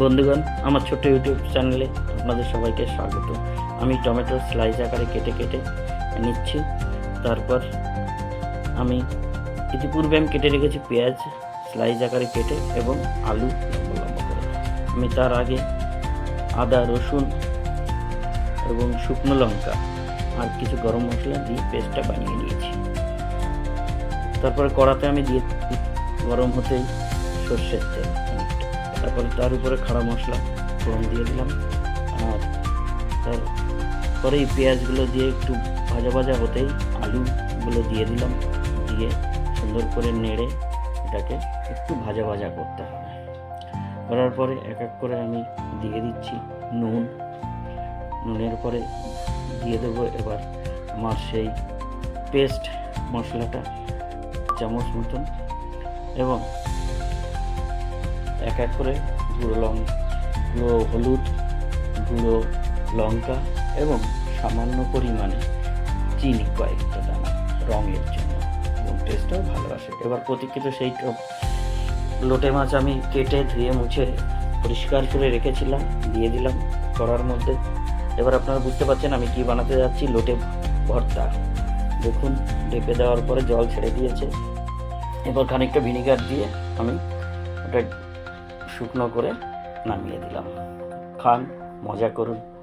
বন্ধুগণ, আমার ছোট্ট ইউটিউব চ্যানেলে আপনাদের সবাইকে স্বাগত। আমি টমেটো স্লাইস আকারে কেটে কেটে নিচ্ছি। তারপর আমি ইতিপূর্বে আমি কেটে রেখেছি পেঁয়াজ স্লাইস আকারে কেটে এবং আলু করে। আমি তার আগে আদা, রসুন এবং শুকনো লঙ্কা আর কিছু গরম মশলা দিয়ে পেস্টটা বানিয়ে নিয়েছি। তারপরে কড়াতে আমি দিয়ে গরম হতেই সর্ষের তেল। তারপরে তার উপরে খাড়া মশলা ফোড়ন দিয়ে দিলাম। আর তারপরে এই পেঁয়াজগুলো দিয়ে একটু ভাজা ভাজা হতেই আলুগুলো দিয়ে দিলাম। দিয়ে সুন্দর করে নেড়ে এটাকে একটু ভাজা ভাজা করতে হবে। করার পরে এক এক করে আমি দিয়ে দিচ্ছি নুন। নুনের পরে দিয়ে দেবো এবার আমার সেই পেস্ট মশলাটা চামচ মতন। এবং এক এক করে, গুঁড়ো লং, গুঁড়ো হলুদ, গুঁড়ো লঙ্কা এবং সামান্য পরিমাণে চিনি কয়েকটা দানা রঙের জন্য। এবং টেস্টটাও ভালো আসে। এবার প্রতীক্ষিত সেই লোটে মাছ আমি কেটে ধুয়ে মুছে পরিষ্কার করে রেখেছিলাম, দিয়ে দিলাম করার মধ্যে। এবার আপনারা বুঝতে পারছেন আমি কি বানাতে যাচ্ছি, লোটে ভর্তা। দেখুন ডেপে দেওয়ার পরে জল ছেড়ে দিয়েছে। এবার খানিকটা ভিনিগার দিয়ে আমি ওটা শুকনো করে নামিয়ে দিলাম। খান মজা করুন।